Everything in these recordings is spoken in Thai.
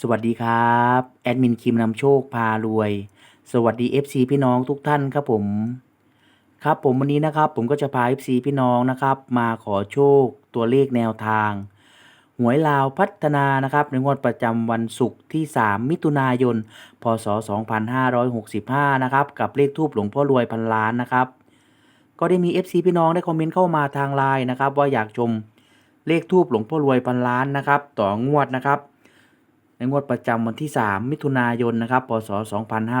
สวัสดีครับ แอดมินคิมนำโชคพารวย สวัสดี FC พี่น้องทุกท่านครับผม ครับผมวันนี้นะครับผมก็จะพา FC พี่น้องนะครับ มาขอโชคตัวเลขแนวทาง หวยลาวพัฒนานะครับในงวดประจำวันศุกร์ที่ 3 มิถุนายน พศ 2565 นะครับกับเลขทูปหลวงพ่อรวยพันล้านนะครับ ก็ได้มี FC พี่น้องได้คอมเมนต์เข้ามาทางไลน์นะครับว่าอยากชมเลขทูปหลวงพ่อรวยพันล้านนะครับต่องวดนะครับ ในงวดประจำวันที่ 3 มิถุนายนนะครับพศ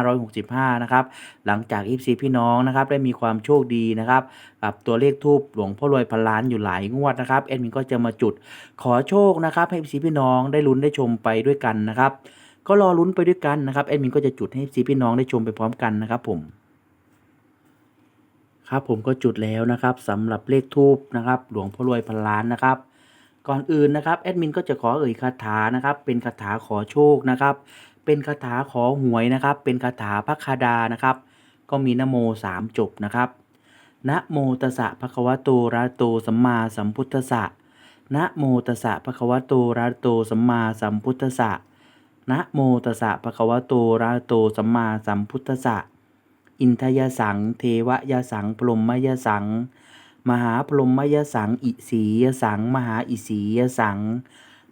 2565 นะครับ หลังจาก FC พี่น้องนะครับได้มีความโชคดีนะครับกับตัวเลขทูปหลวงพ่อรวยพันล้านอยู่หลายงวดนะครับแอดมินก็จะมาจุดขอโชคนะครับให้ FC พี่น้องได้ลุ้นได้ชมไปด้วยกันนะครับ ก็รอลุ้นไปด้วยกันนะครับแอดมินก็จะจุดให้ FC พี่น้องได้ชมไปพร้อมกันนะครับผมครับผมก็จุดแล้วนะครับสำหรับเลขทูปนะครับ หลวงพ่อรวยพันล้านนะครับ ก่อนอื่นนะครับแอดมินก็จะขอเอ่ยคาถานะครับ เป็นคาถาขอโชคนะครับ เป็นคาถาขอหวยนะครับ เป็นคาถาพระคาดานะครับ ก็มีนะโมสามจบนะครับนะโมตัสสะภะคะวะโตอะระหะโตสัมมาสัมพุทธัสสะนะโมตัสสะภะคะวะโตอะระหะโตสัมมาสัมพุทธัสสะนะโมตัสสะภะคะวะโตอะระหะโตสัมมาสัมพุทธัสสะอินทยสัง เทวยสัง พรหมยสัง มหาพรหมยสัง อิสียสัง มหาอิสียสัง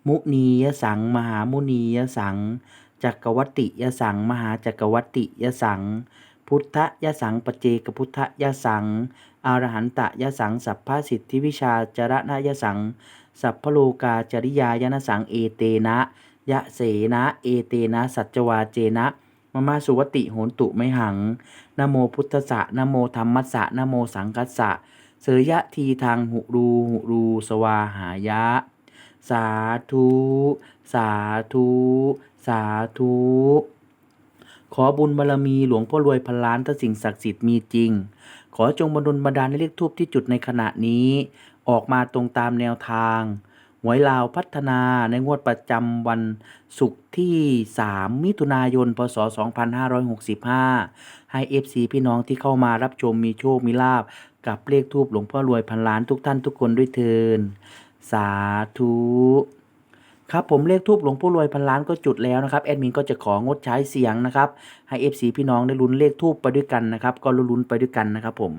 มุนียสัง มหามุนียสัง จักรวัติยสัง มหาจักรวัติยสัง พุทธยสังปเจกพุทธยสังอรหันตยสัง สัพพสิทธิวิชาจรณยสัง สัพพโลกาจริยายนสัง เอเตนะ ยะเสนะ เอเตนะ สัจวาเจนะมมาสุวติโหนตุไม่หัง นโมพุทธะนโมธรรมัสสะนโมสังคัสสะ เสยยะทีทางหุรูหุรูสวาหายะ สาธุ สาธุ สาธุ ขอบุญบารมีหลวงพ่อรวยพันล้านถ้าสิ่งศักดิ์สิทธิ์มีจริง ขอจงบันดลบันดาลในเลขทูปที่จุดในขณะนี้ ออกมาตรงตามแนวทาง หวยลาวพัฒนาในงวดประจำวันศุกร์ที่ 3 มิถุนายน พศ 2565 ให้ FC พี่น้องที่เข้ามารับชมมีโชค มีลาบ กับเลขทูปหลวงพ่อรวยพันล้านทุกท่านทุกคนด้วยเทิน สาธุครับผมเลขทูปหลวงพ่อรวยพันล้านก็จุดแล้วนะครับแอดมินก็จะของดใช้เสียงนะครับให้ FC พี่น้องได้ลุ้นเลขทูปไปด้วยกันนะครับก็ลุ้นไปด้วยกันนะครับผม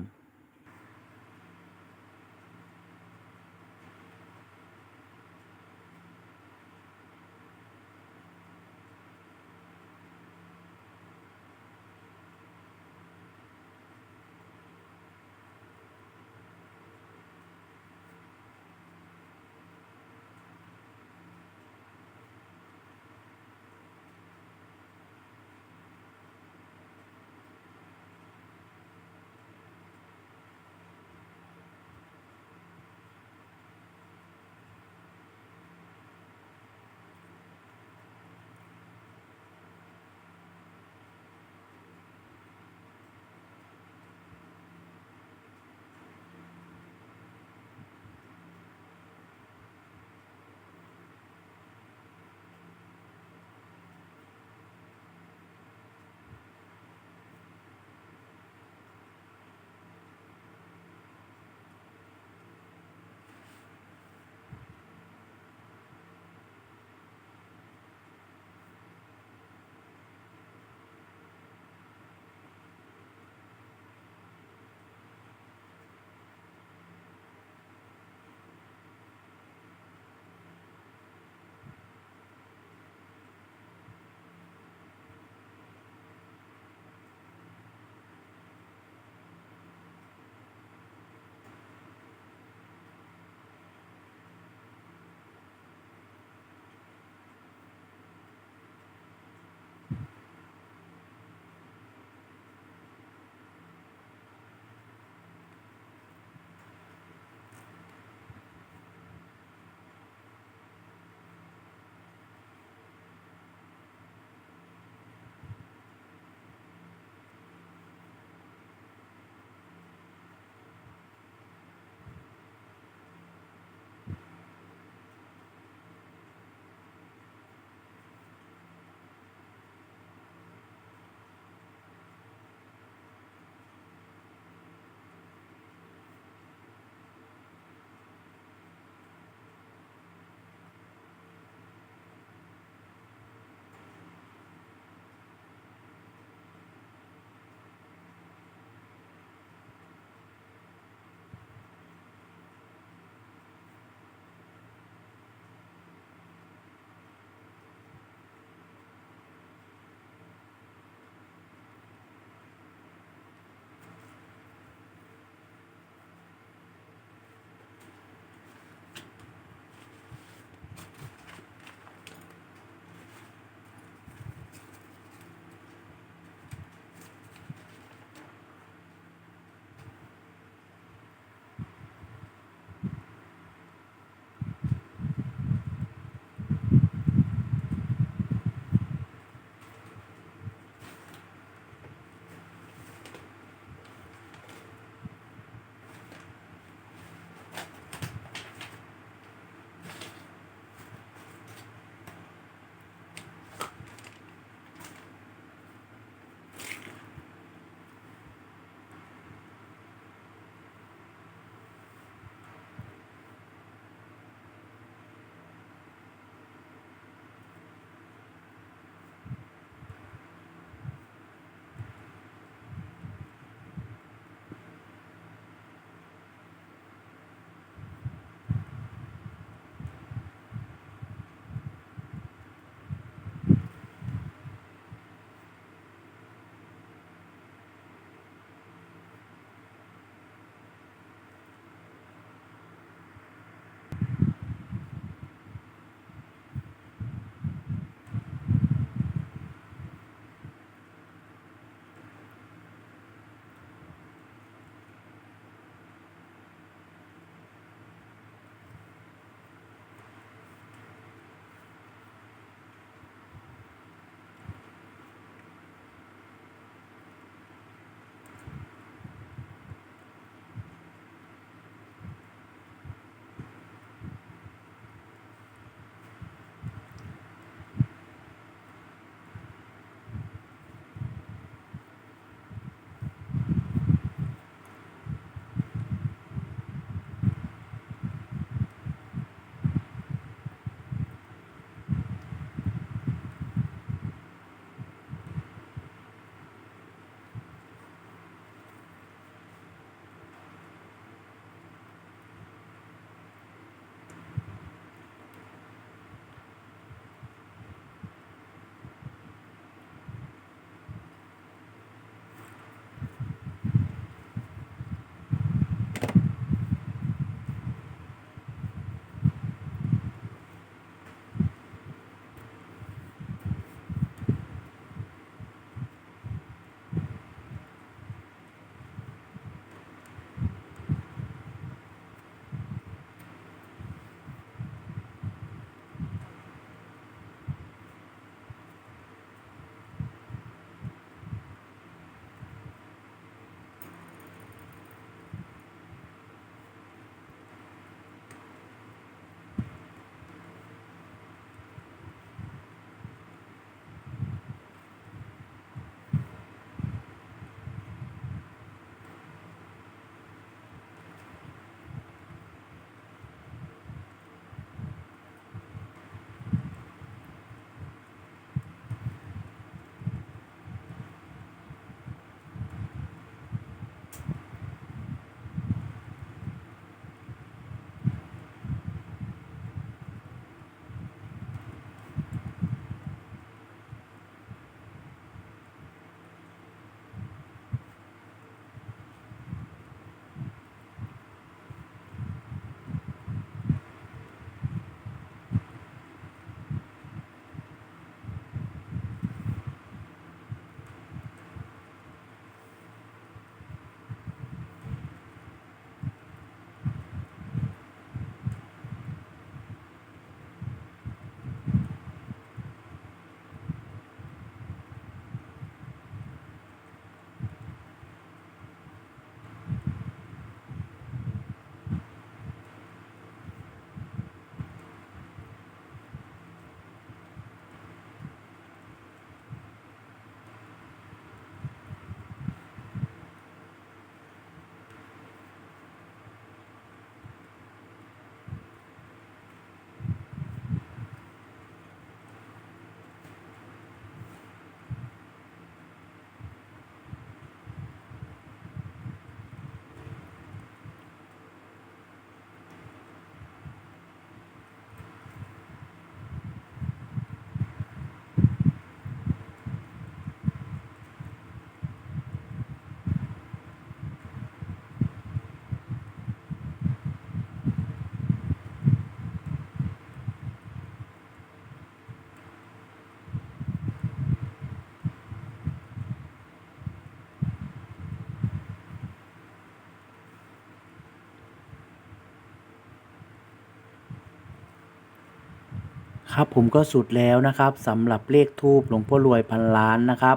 ครับผมก็สุดแล้วนะครับสำหรับเลขทูปหลวงพ่อรวยพันล้านนะครับ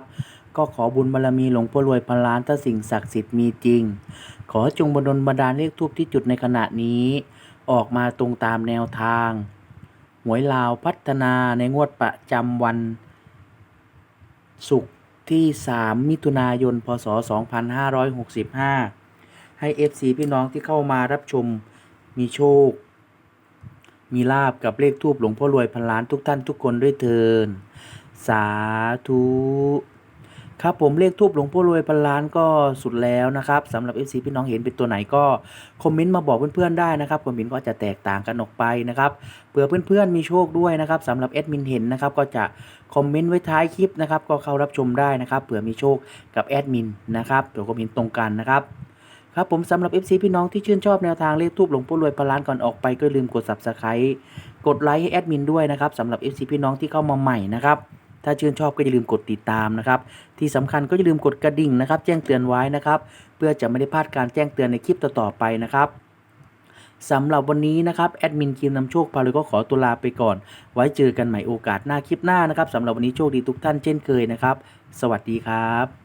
ก็ขอบุญบารมีหลวงพ่อรวยพันล้านถ้าสิ่งศักดิ์สิทธิ์มีจริง ขอจงบันดลบันดาลเลขทูปที่จุดในขณะนี้ ออกมาตรงตามแนวทาง หวยลาวพัฒนาในงวดประจำวัน ศุกร์ที่ 3 มิถุนายน พศ 2565 ให้ FC พี่น้องที่เข้ามารับชมมีโชค มีลาบกับเลขทูปหลวงพ่อรวยพันล้านทุกท่านทุกคนด้วยเทินสาธุครับผมเลขทูปหลวงพ่อรวยพันล้านก็สุดแล้วนะครับสำหรับ FC พี่น้องเห็นเป็นตัวไหนก็คอมเมนต์มาบอกเพื่อนๆได้นะครับความเห็นก็จะแตกต่างกันออกไปนะครับเผื่อเพื่อนๆมีโชคด้วยนะครับสำหรับแอดมินเห็นนะครับก็จะคอมเมนต์ไว้ท้ายคลิปนะครับก็เข้ารับชมได้นะครับเผื่อมีโชคกับแอดมินนะครับเผื่อความเห็นตรงกันนะครับ ครับผมสำหรับ FC พี่น้องที่ชื่นชอบแนวทางเลขทูปหลวงพ่รวยพล้านก่อนออกไปก็ลืมกด Subscribe กดไลค์ให้แอดมินด้วยนะครับสำหรับ FC พี่น้องที่เข้ามาใหม่นะครับถ้าชื่นชอบก็อย่าลืมกดติดตามนะครับที่สำคัญก็อย่าลืมกดกระดิ่งนะครับ แจ้งเตือนไว้นะครับเพื่อจะไม่ได้พลาดการแจ้งเตือนในคลิปต่อๆไปนะครับสำหรับวันนี้นะครับแอดมินคิมนำโชคพาเลยก็ขอตัวลาไปก่อน ไว้เจอกันใหม่โอกาสหน้าคลิปหน้านะครับสำหรับวันนี้โชคดีทุกท่านเช่นเคยนะครับ สวัสดีครับ